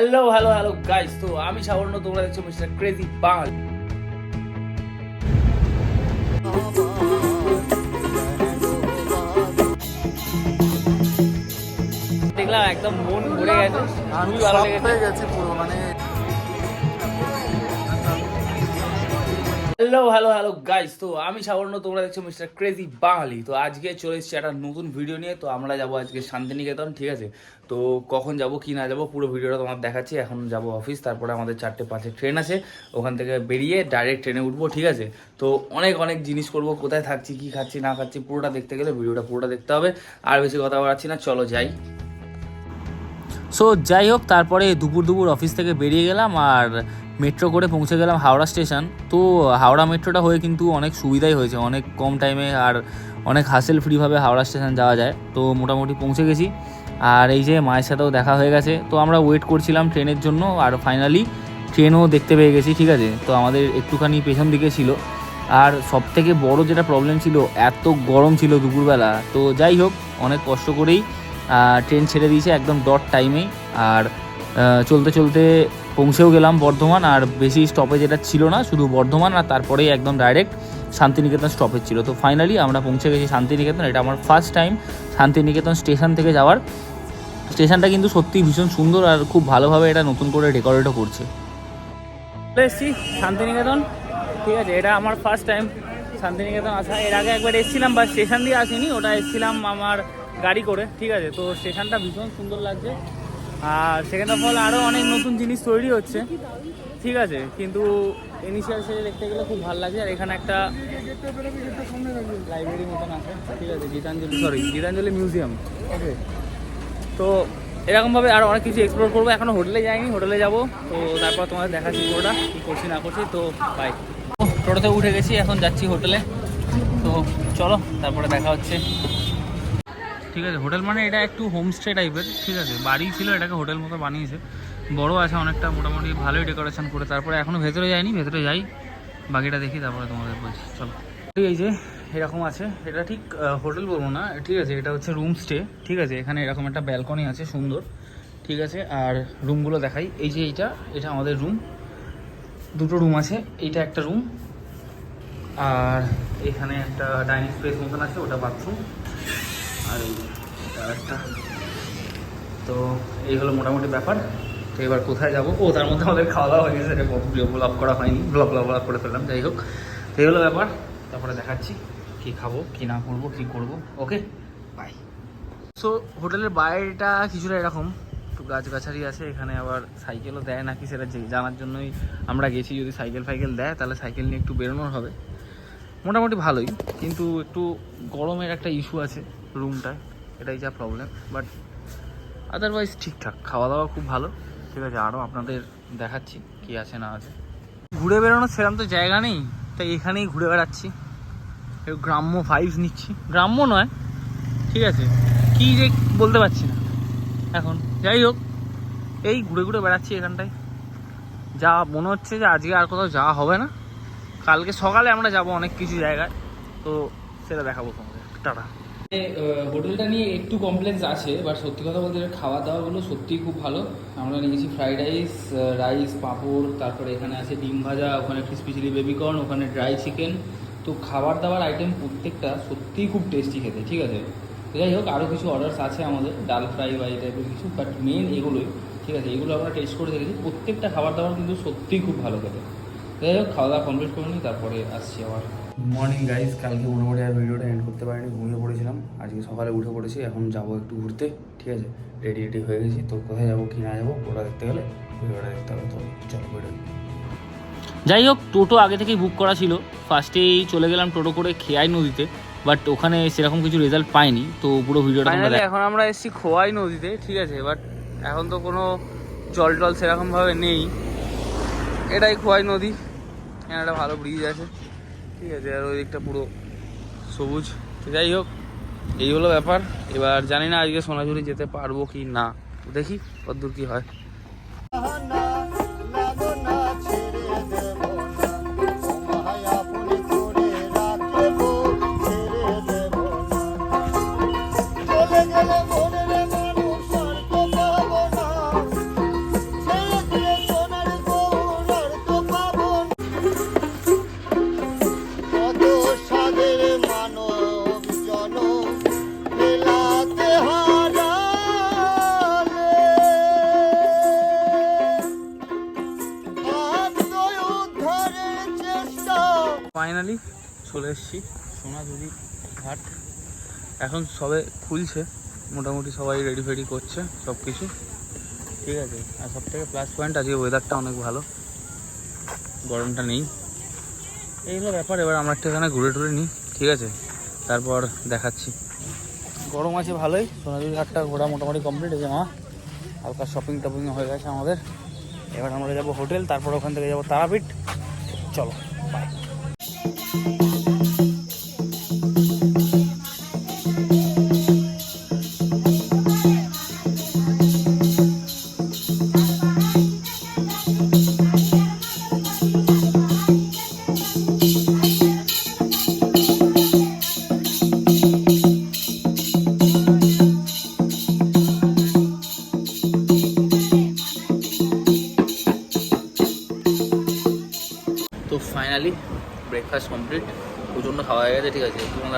Hello hello hello guys তো আমি সাবর্ণ তোমরা দেখছ মিস্টার ক্রেজি পাল দেখলাম একদম মন ভরে গেছে আমি ভালো লেগেছে। গেছি পুরো মানে হ্যালো হ্যালো হ্যালো গাইস তো আমি সাবর্ণ, তোমরা দেখছ মিস্টার ক্রেজি বাঙালি। তো আজকে চলে এসেছি একটা নতুন ভিডিও নিয়ে। তো আমরা যাব আজকে শান্তিনিকেতন, ঠিক আছে? তো কখন যাব, কি না যাব, পুরো ভিডিওটা তোমার দেখাচ্ছি। এখন যাব অফিস তারপরে আমাদের চারটে পাঁচে ট্রেন আছে। ওখান থেকে বেরিয়ে ডাইরেক্ট ট্রেনে উঠবো, ঠিক আছে? তো অনেক অনেক জিনিস করব, কোথায় থাকছি, কি খাচ্ছি, না খাচ্ছি, পুরোটা দেখতে গেলে ভিডিওটা পুরোটা দেখতে হবে। আর বেশি কথা বাড়াচ্ছি না, চলো যাই। সো যাই হোক, তারপরে দুপুর দুপুর অফিস থেকে বেরিয়ে গেলাম, আর মেট্রো করে পৌঁছে গেলাম হাওড়া স্টেশন। তো হাওড়া মেট্রোটা হয়ে কিন্তু অনেক সুবিধাই হয়েছে, অনেক কম টাইমে আর অনেক হাসেল ফ্রিভাবে হাওড়া স্টেশন যাওয়া যায়। তো মোটামুটি পৌঁছে গেছি। আর এই যে মায়ের সাথেও দেখা হয়ে গেছে। তো আমরা ওয়েট করছিলাম ট্রেনের জন্য আর ফাইনালি ট্রেনও দেখতে পেয়ে গেছি, ঠিক আছে? তো আমাদের একটুখানি পেছন দিকে ছিল। আর সব থেকে বড় যেটা প্রবলেম ছিল, এত গরম ছিল দুপুরবেলা। তো যাই হোক, অনেক কষ্ট করেই ট্রেন ছেড়ে দিয়েছে একদম ডট টাইমেই আর চলতে চলতে পৌঁছেও গেলাম বর্ধমান, আর বেশি স্টপেজ এটা ছিল না, শুধু বর্ধমান আর তারপরেই একদম ডাইরেক্ট শান্তিনিকেতন স্টপেজ ছিল। তো ফাইনালি আমরা পৌঁছে গেছি শান্তিনিকেতন, এটা আমার ফার্স্ট টাইম শান্তিনিকেতন স্টেশন থেকে যাওয়ার। স্টেশনটা কিন্তু সত্যিই ভীষণ সুন্দর আর খুব ভালোভাবে এটা নতুন করে ডেকোরেটও করছে। এসেছি শান্তিনিকেতন, ঠিক আছে, এটা আমার ফার্স্ট টাইম শান্তিনিকেতন আসা। এর আগে একবার এসেছিলাম বা স্টেশন দিয়ে আসিনি, ওটা এসেছিলাম আমার গাড়ি করে, ঠিক আছে, তো স্টেশনটা ভীষণ সুন্দর লাগছে। আর সেকেন্ড অফ অল আরও অনেক নতুন জিনিস তৈরি হচ্ছে। ঠিক আছে কিন্তু ইনিশিয়াল স্টেজে দেখতে গেলে খুব ভালো লাগছে আর এখানে একটা লাইব্রেরি মতন আছে। ঠিক আছে Gitanjali sorry Gitanjali museum okay তো এরকমভাবে আরও অনেক কিছু এক্সপ্লোর করব। এখনও হোটেলে যাইনি হোটেলে যাব। তো তারপর তোমাদের দেখাচ্ছি পুরোটা কী করছি না করছি। তো বাই টোটোতে উঠে গেছি এখন যাচ্ছি হোটেলে তো চলো তারপরে দেখা হচ্ছে। ঠিক আছে, হোটেল মানে এটা একটু হোমস্টে টাইপের ঠিক আছে। বাড়ি ছিল, এটাকে হোটেল মতো বানিয়েছে। বড় আছে অনেকটা, মোটামুটি ভালোই ডেকোরেশন করে, তারপরে এখনও ভেতরে যাইনি, ভেতরে যাই। বাকিটা দেখি, তারপরে তোমাদের বলছি, চলো। এই যে, এরকম আছে, এটা ঠিক হোটেল বলব না, ঠিক আছে, এটা হচ্ছে রুম স্টে ঠিক আছে, এখানে এরকম একটা ব্যালকনি আছে, সুন্দর, ঠিক আছে, আর রুমগুলো দেখাই। এই যে এইটা, এটা আমাদের রুম দুটো রুম আছে, এইটা একটা রুম আর এখানে একটা ডাইনিং স্পেস মতন আছে, ওটা বাথরুম আর এই একটা তো এই হলো মোটামুটি ব্যাপার। তো এবার কোথায় যাব? ও, তার মধ্যে আমাদের খাওয়া দাওয়া হয়ে গেছে ব্লগ করা হয়নি। ব্লগ ব্লগ করে ফেললাম, যাই হোক। তো এই হলো ব্যাপার। তারপরে দেখাচ্ছি কী খাব, কী না করব, কী করব। ওকে? বাই সো হোটেলের বাইরেটা কিছুটা এরকম। একটু গাছগাছালি আছে, এখানে আবার সাইকেলও দেয় নাকি সেটা জানার জন্যই আমরা গেছি। যদি সাইকেল ফাইকেল দেয়, তাহলে সাইকেল নিয়ে একটু বেরোনোর হবে। মোটামুটি ভালোই, কিন্তু একটু গরমের একটা ইস্যু আছে। রুমটায় এটাই যা প্রবলেম বাট আদারওয়াইজ ঠিকঠাক খাওয়া দাওয়া খুব ভালো। ঠিক আছে আরও আপনাদের দেখাচ্ছি কি আছে না আছে। ঘুরে বেড়ানোর সেরকম তো জায়গা নেই, তাই এখানেই ঘুরে বেড়াচ্ছি। গ্রাম্য ভাইবস নিচ্ছি। গ্রাম্য নয়, ঠিক আছে, কি যে বলতে পারছি না। এখন, যাই হোক, এই ঘুরে ঘুরে বেড়াচ্ছি এখানটায়। যা মনে হচ্ছে যে আজকে আর কোথাও যাওয়া হবে না। কালকে সকালে আমরা যাব অনেক কিছু জায়গায়, তো সেটা দেখাবো তোমাদের। টাটা। হোটেলটা নিয়ে একটু কমপ্লেক্স আছে বাট সত্যি কথা বলতে খাওয়া দাওয়াগুলো সত্যিই খুব ভালো। আমরা নিয়েছি ফ্রাইড রাইস রাইস পাঁপড়, তারপরে এখানে আছে ডিম ভাজা, ওখানে ক্রিসপি চিলি বেবিকর্ন ওখানে ড্রাই চিকেন তো খাবার দাবার আইটেম প্রত্যেকটা সত্যিই খুব টেস্টি খেতে, ঠিক আছে? তো যাই হোক আরও কিছু অর্ডারস আছে আমাদের, ডাল ফ্রাই বা এই টাইপের কিছু বাট মেন এগুলোই, ঠিক আছে? এগুলো আমরা টেস্ট করে দেখেছি, প্রত্যেকটা খাবার দাবার কিন্তু সত্যিই খুব ভালো খেতে। যাই হোক খাওয়া দাওয়া কমপ্লিট করে নিই, তারপরে আসছি আবার। মর্নিং গাইজ কালকে মোটামুটি আর ভিডিওটা এন্ড করতে পারিনি ঘুমিয়ে পড়েছিলাম। আজকে সকালে উঠে পড়েছি এখন যাব একটু ঘুরতে ঠিক আছে? রেডি রেডি হয়ে গেছি। তো কোথায় যাব কি না যাব ওটা দেখতে গেলে ভিডিওটা দেখতে হবে তো চলো ভিডিও যাই হোক টোটো আগে থেকেই বুক করা ছিল। ফার্স্টেই চলে গেলাম টোটো করে খেয়াই নদীতে বাট ওখানে সেরকম কিছু রেজাল্ট পাইনি তো পুরো ভিডিওটা এখন আমরা এসেছি খোয়াই নদীতে ঠিক আছে? বাট এখন তো কোনো জল টল সেরকমভাবে নেই। এটাই খোয়াই নদী। এখানে একটা ভালো ব্রিজ আছে। ঠিক আছে, আর ওই দিকটা পুরো সবুজ। যাই হোক, এই হলো ব্যাপার। এবার জানি না আজকে সোনাঝুরি যেতে পারব কি না। দেখি কতদূর কী হয়। ফাইনালি চলে এসেছি সোনাঝুরি ঘাট। এখন সবে খুলছে, মোটামুটি সবাই রেডি ফেডি করছে সব কিছু ঠিক আছে, আর সব থেকে প্লাস পয়েন্ট আজকে ওয়েদারটা অনেক ভালো। গরমটা নেই। এইগুলো ব্যাপার, এবার আমরা একটু এখানে ঘুরে টুরে নিই, ঠিক আছে? তারপর দেখাচ্ছি। গরম আছে ভালোই, সোনাঝুরি ঘাটটা ঘোরা মোটামুটি কমপ্লিট হয়েছে, মা। হালকা শপিং টপিং হয়ে গেছে আমাদের। এবার আমরা যাব হোটেল তারপর ওখান থেকে যাব তারাপীঠ। চলো।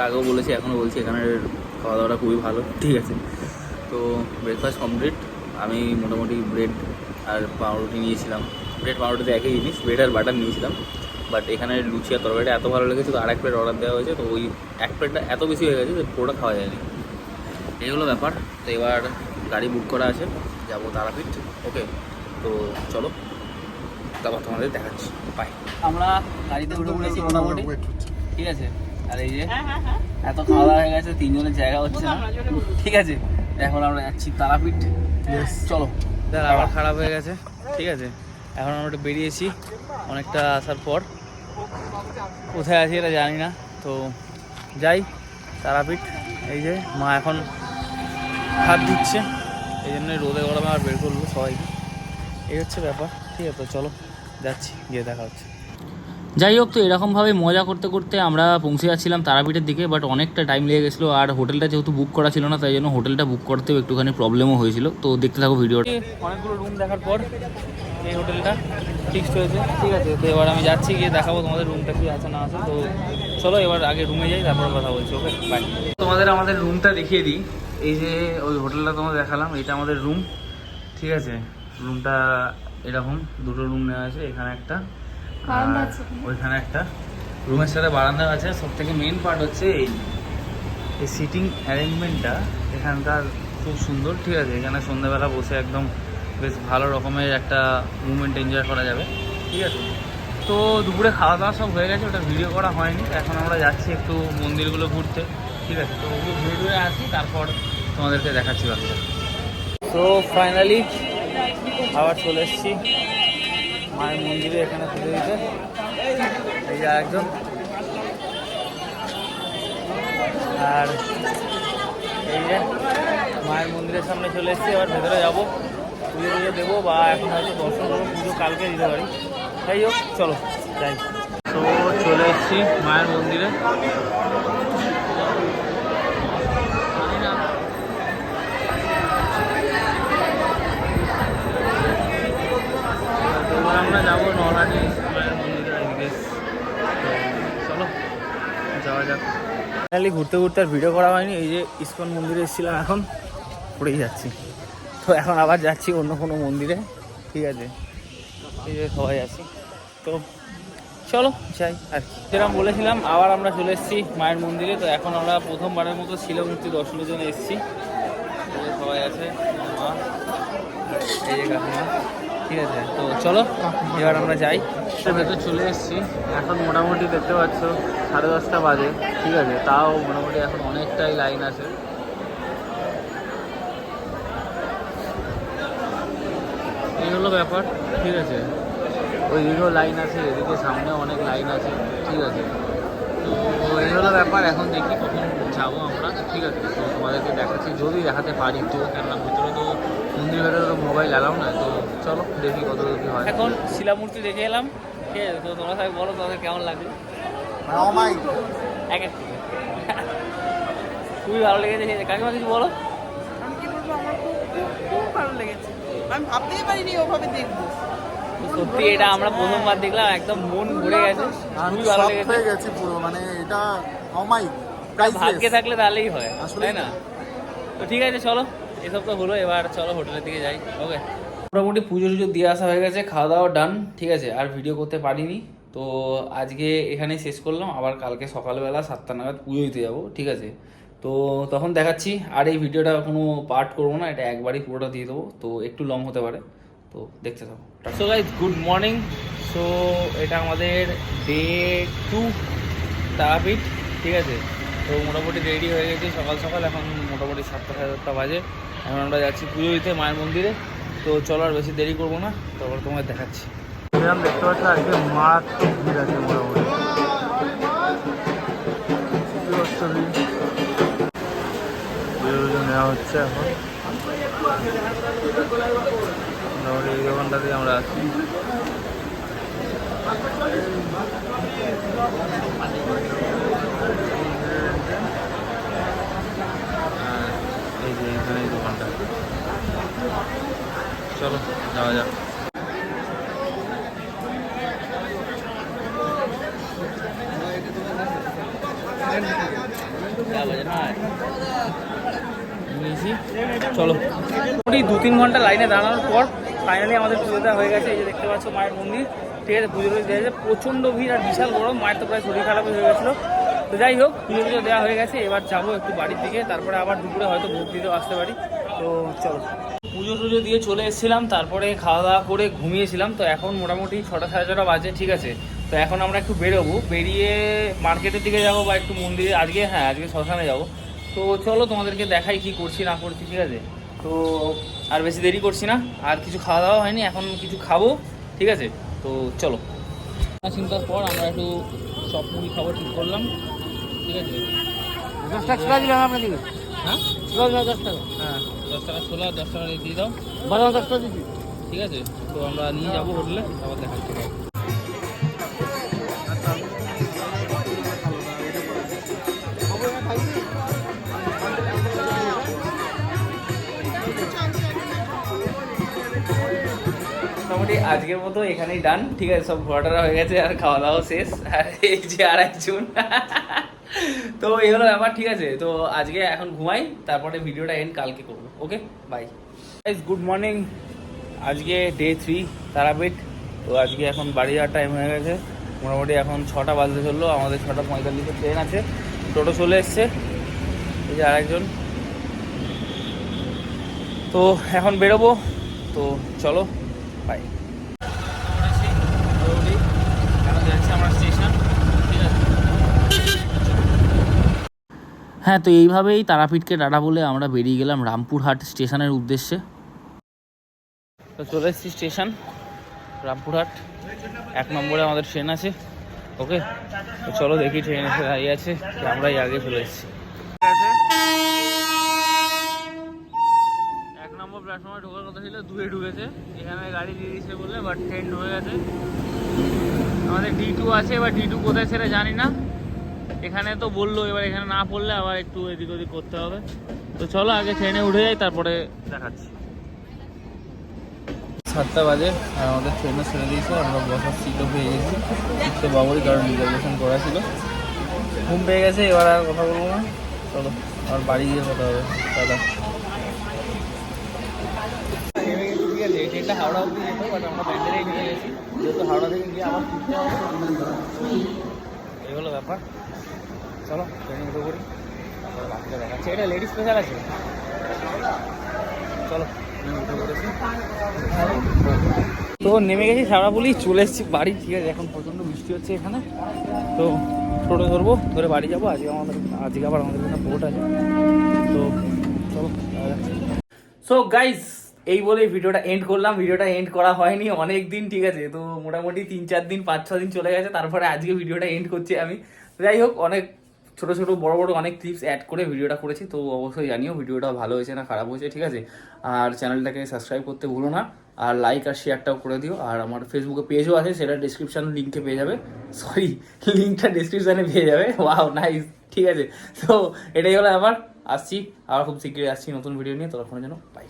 আগেও বলেছি এখনও বলছি এখানের খাওয়া দাওয়াটা খুবই ভালো ঠিক আছে। তো ব্রেকফাস্ট কমপ্লিট আমি মোটামুটি ব্রেড আর পাউরুটি নিয়েছিলাম। ব্রেড পাউরুটিতে একই জিনিস ব্রেড আর বাটার নিয়েছিলাম। বাট এখানে লুচি আর তরকারিটা এত ভালো লেগেছে তো আর এক প্লেট অর্ডার দেওয়া হয়েছে তো ওই এক প্লেটটা এত বেশি হয়ে গেছে যে পুরোটা খাওয়া যায়নি। এই হলো ব্যাপার তো এবার গাড়ি বুক করা আছে যাব তারাপীঠ ওকে তো চলো তারপর তোমাদের দেখাচ্ছি বাই আমরা গাড়িতে উঠে পড়েছি মোটামুটি ঠিক আছে? আর এই যে এত খাওয়া দাওয়া হয়ে গেছে তিনজনের জায়গা হচ্ছে না। ঠিক আছে এখন আমরা যাচ্ছি তারাপীঠ। চলো। দেখ আবার খারাপ হয়ে গেছে। ঠিক আছে এখন আমরা একটু বেরিয়েছি অনেকটা আসার পর। কোথায় আছি এটা জানি না তো যাই তারাপীঠ। এই যে মা এখন হাত দিচ্ছে এই জন্যই রোদে গরমে আর বের করল সবাইকে। এই হচ্ছে ব্যাপার ঠিক আছে চলো যাচ্ছি গিয়ে দেখা হচ্ছে। যাই হোক তো এরকমভাবে মজা করতে করতে আমরা পৌঁছে যাচ্ছিলাম তারাপীঠের দিকে বাট অনেকটা টাইম লেগে গেছিল আর হোটেলটা যেহেতু বুক করা ছিল না তাই জন্য হোটেলটা বুক করতেও একটুখানি প্রবলেমও হয়েছিল। তো দেখতে থাকো ভিডিওটা অনেকগুলো রুম দেখার পর এই হোটেলটা ফিক্সড হয়েছে। ঠিক আছে তো এবার আমি যাচ্ছি গিয়ে দেখাবো তোমাদের রুমটা কি আছে না আছে। তো চলো এবার আগে রুমে যাই তারপর কথা বলছি ওকে বাই তোমাদের আমাদের রুমটা দেখিয়ে দিই। এই যে ওই হোটেলটা তোমাদের দেখালাম এটা আমাদের রুম ঠিক আছে রুমটা এরকম দুটো রুম নেওয়া আছে এখানে একটা। ওইখানে একটা রুমের সাথে বারান্দা আছে। সব থেকে মেন পার্ট হচ্ছে এই এই সিটিং অ্যারেঞ্জমেন্টটা এখানকার খুব সুন্দর ঠিক আছে? এখানে সন্ধ্যাবেলা বসে একদম বেশ ভালো রকমের একটা মুভমেন্ট এনজয় করা যাবে ঠিক আছে? তো দুপুরে খাওয়া দাওয়া সব হয়ে গেছে ওটা ভিডিও করা হয়নি। এখন আমরা যাচ্ছি একটু মন্দিরগুলো ঘুরতে ঠিক আছে? তো ওগুলো ঘুরে ঘুরে আসি তারপর তোমাদেরকে দেখাচ্ছি বাকিটা। তো ফাইনালি আবার চলে এসেছি। মায়ের মন্দিরে এখানে পুজো দিতে এই যে একজন আর এই যে মায়ের মন্দিরের সামনে চলে এসেছি, এবার ভেতরে যাব। পুজো টুজো দেবো বা এখন হয়তো দর্শন করব, পুজো কালকে দিতে পারি। যাই হোক, চলো, যাই। তো চলে এসেছি মায়ের মন্দিরে জানি না এবার আমরা যাব নলানি মায়ের মন্দিরে আজকে তো চলো যাওয়া যাক ফাইনালি ঘুরতে ঘুরতে আর ভিডিও করা হয়নি এই যে ইস্কন মন্দিরে এসেছিলাম এখন পড়েই যাচ্ছি। তো এখন আবার যাচ্ছি অন্য কোনো মন্দিরে ঠিক আছে? এই যে সবাই আছি। তো চলো যাই আর কি। যেরকম বলেছিলাম আবার আমরা চলে এসেছি মায়ের মন্দিরে তো এখন আমরা প্রথমবারের মতো শিলমূর্তি দর্শনের জন্য এসেছি। সবাই আছে মা এই যে কাকিমা ঠিক আছে? তো চলো এবার আমরা যাই। ভেতর চলে এসেছি। এখন মোটামুটি দেখতে পাচ্ছ, সাড়ে দশটা বাজে, ঠিক আছে? তাও মোটামুটি এখন অনেকটাই লাইন আছে। এই হলো ব্যাপার, ঠিক আছে? ওইদিকেও লাইন আছে, এদিকে সামনেও অনেক লাইন আছে, ঠিক আছে? তো এই হলো ব্যাপার, এখন দেখি কখন যাব আমরা, ঠিক আছে? তো তোমাদেরকে দেখাচ্ছি, যদি দেখাতে পারি তো কেননা ভিতরে তো মন্দিরের ভেতরে তো মোবাইল অ্যালাউ না তো চলো দেখি কত কি হয়। এখন শিলামূর্তি দেখে এলাম ঠিক আছে তো তোমরা সবাই বলো তোমাদের কেমন লাগল? এক এক খুবই ভালো লেগেছে কাকিমা কিছু বলো? আমি কি বলব আমার খুব খুব খুব ভালো লেগেছে। আমি ভাবতেই পারিনি ওভাবে দেখব। সত্যি এটা আমরা প্রথমবার দেখলাম একদম মন ভরে গেছে। খুবই ভালো লেগেছে। গেছি পুরো মানে এটা ভাগ্যে থাকলে তাহলেই হয় তাই না। তো ঠিক আছে চলো এসব তো হলো এবার চলো হোটেলের দিকে যাই ওকে? মোটামুটি পুজো টুজো দিয়ে আসা হয়ে গেছে, খাওয়া দাওয়া ডান ঠিক আছে? আর ভিডিও করতে পারিনি। তো আজকে এখানে শেষ করলাম। আবার কালকে সকালবেলা সাতটা নাগাদ পুজো দিতে যাব, ঠিক আছে? তো তখন দেখাচ্ছি। আর এই ভিডিওটা কোনো পার্ট করব না, এটা একবারই পুরোটা দিয়ে দেবো। তো একটু লং হতে পারে। তো দেখতে থাকো। So guys good morning so এটা আমাদের ডে টু তারাপীঠ, ঠিক আছে? তো মোটামুটি রেডি হয়ে গেছি সকাল সকাল। এখন মোটামুটি সাতটা সাড়ে সাতটা বাজে। এখন আমরা যাচ্ছি পুজো দিতে মায়ের মন্দিরে। তো চলো আর বেশি দেরি করব না, তারপর তোমায় দেখাচ্ছি। দেখতে পাচ্ছ আজকে মারাত্মক ভিড় আছে মোটামুটি। নেওয়া হচ্ছে এখন। এই আমরা আছি। এই যে দোকানটা। চলো, যাওয়া যাক। চলো। মোটামুটি দু তিন ঘণ্টা লাইনে দাঁড়ানোর পর ফাইনালি আমাদের পুজো দেওয়া হয়ে গেছে, এই যে দেখতে পাচ্ছ মায়ের মন্দির। ঠিক আছে, পুজো দেওয়া হয়েছে প্রচণ্ড ভিড় আর বিশাল গরম, মায়ের তো প্রায় শরীর খারাপ হয়ে গেছিল। তো যাই হোক, পুজো পুজো দেওয়া হয়ে গেছে। এবার যাব একটু বাড়ির দিকে, তারপরে আবার দুপুরে হয়তো ভোগ দিতেও আসতে পারি। তো চলো। পুজো টুজো দিয়ে চলে এসেছিলাম তারপরে খাওয়া দাওয়া করে ঘুমিয়েছিলাম তো এখন মোটামুটি ছটা সাড়ে ছটা বাজে ঠিক আছে। তো এখন আমরা একটু বেরোবো বেরিয়ে মার্কেটের দিকে যাব বা একটু মন্দিরে আজকে হ্যাঁ আজকে শ্মশানে যাব। তো চলো তোমাদেরকে দেখাই কি করছি না করছি ঠিক আছে। তো আর বেশি দেরি করছি না আর কিছু খাওয়া দাওয়া হয়নি এখন কিছু খাব ঠিক আছে। তো চলো। চিন্তার পর আমরা একটু সব মুড়ি খাব ঠিক করলাম ঠিক আছে। হ্যাঁ? দশ টাকা। হ্যাঁ দশ টাকা ছোলা দশ টাকা দিয়ে দাও। দশ টাকা ঠিক আছে তো আমরা নিয়ে যাব হোটেলে আবার দেখাচ্ছি। মোটামুটি আজকের মতো এখানেই ডান ঠিক আছে সব ঘোরাটারা হয়ে গেছে আর খাওয়া দাওয়া শেষ। আর এই যে আর একজন তো এই হলো ব্যাপার, ঠিক আছে? তো আজকে এখন ঘুমাই, তারপরে ভিডিওটা এন্ড কালকে করব ওকে বাই গুড মর্নিং আজকে ডে থ্রি তারাপীঠ। তো আজকে এখন বাড়ি যাওয়ার টাইম হয়ে গেছে। মোটামুটি এখন ছটা বাজতে চলল, আমাদের ছটা পঁয়তাল্লিশে ট্রেন আছে। টোটো চলে এসছে। এই যে আরেকজন। তো এখন বেরোবো। তো চলো বাই হ্যাঁ তো এইভাবেই তারাপীঠকে টাটা বলে আমরা বেরিয়ে গেলাম রামপুরহাট স্টেশনের উদ্দেশ্যে। তো চলে এসেছি স্টেশন, রামপুরহাট। এক নম্বরে আমাদের ট্রেন আছে, ওকে? তো চলো দেখি ট্রেন এসে দাঁড়িয়ে আছে আমরাই আগে চলে এসেছি। এক নম্বর প্ল্যাটফর্মে ঢোকার কথা ছিল দুয়ে ঢুকেছে। এখানে গাড়ি দিয়ে দিয়েছে বলে বাট ট্রেন ঢুকে গেছে। আমাদের ডি টু আছে, এবার ডি টু কোথায় সেটা জানি না। এখানে তো বলল, এবার এখানে না পড়লে আবার একটু এদিক ওদিক করতে হবে। তো চলো আগে ট্রেনে উঠে যাই, তারপরে দেখাচ্ছি। সাতটা বাজে, আর আমাদের ট্রেনও ছেড়ে দিয়েছে, আমরা বসার সিটও পেয়ে গেছি। তো বাবুরই কারণ রিজার্ভেশন করা ছিল। ঘুম পেয়ে গেছে, এবার আর কথা বলব না। চলো, আর বাড়ি গিয়ে কথা হবে। দাদা হাওড়া অব্দি যেত বাট আমরা ব্যান্ডেলেই নিয়ে গেছি। যেহেতু হাওড়া থেকে গিয়ে আবার ফিরতে হবে এই হলো ব্যাপার। চলো ট্রেনে উঠে পড়ি তারপরে বাকিটা দেখাচ্ছি। এটা লেডিস স্পেশাল আছে? চলো তো নেমে গেছি সারাপুলি চলে এসেছি বাড়ি। ঠিক আছে, এখন প্রচণ্ড বৃষ্টি হচ্ছে এখানে। তো টোটো ধরবো, ধরে বাড়ি যাব। আজকে আমাদের, আজকে আবার আমাদের এখানে বোট আছে। তো চলো সো গাইস এই বলে ভিডিওটা এন্ড করলাম। ভিডিওটা এন্ড করা হয়নি অনেক দিন, ঠিক আছে? তো মোটামুটি তিন চার দিন, পাঁচ ছ দিন চলে গেছে। তারপরে আজকে ভিডিওটা এন্ড করছি আমি। যাই হোক, অনেক ছোট ছোট, বড় বড় অনেক ক্লিপস অ্যাড করে ভিডিওটা করেছি। তো অবশ্যই জানিও, ভিডিওটা ভালো হয়েছে না খারাপ হয়েছে, ঠিক আছে? আর চ্যানেলটাকে সাবস্ক্রাইব করতে ভুলো না। আর লাইক আর শেয়ারটাও করে দিও। আর আমার ফেসবুকে পেজও আছে, সেটা ডিসক্রিপশন লিঙ্কে পেয়ে যাবে। সরি লিঙ্কটা ডিসক্রিপশানে পেয়ে যাবে। ওয়াও নাইস ঠিক আছে? তো এটাই হলো আমার আসছি, আবার খুব শীঘ্রই আসছি নতুন ভিডিও নিয়ে। ততক্ষণের জন্য বাই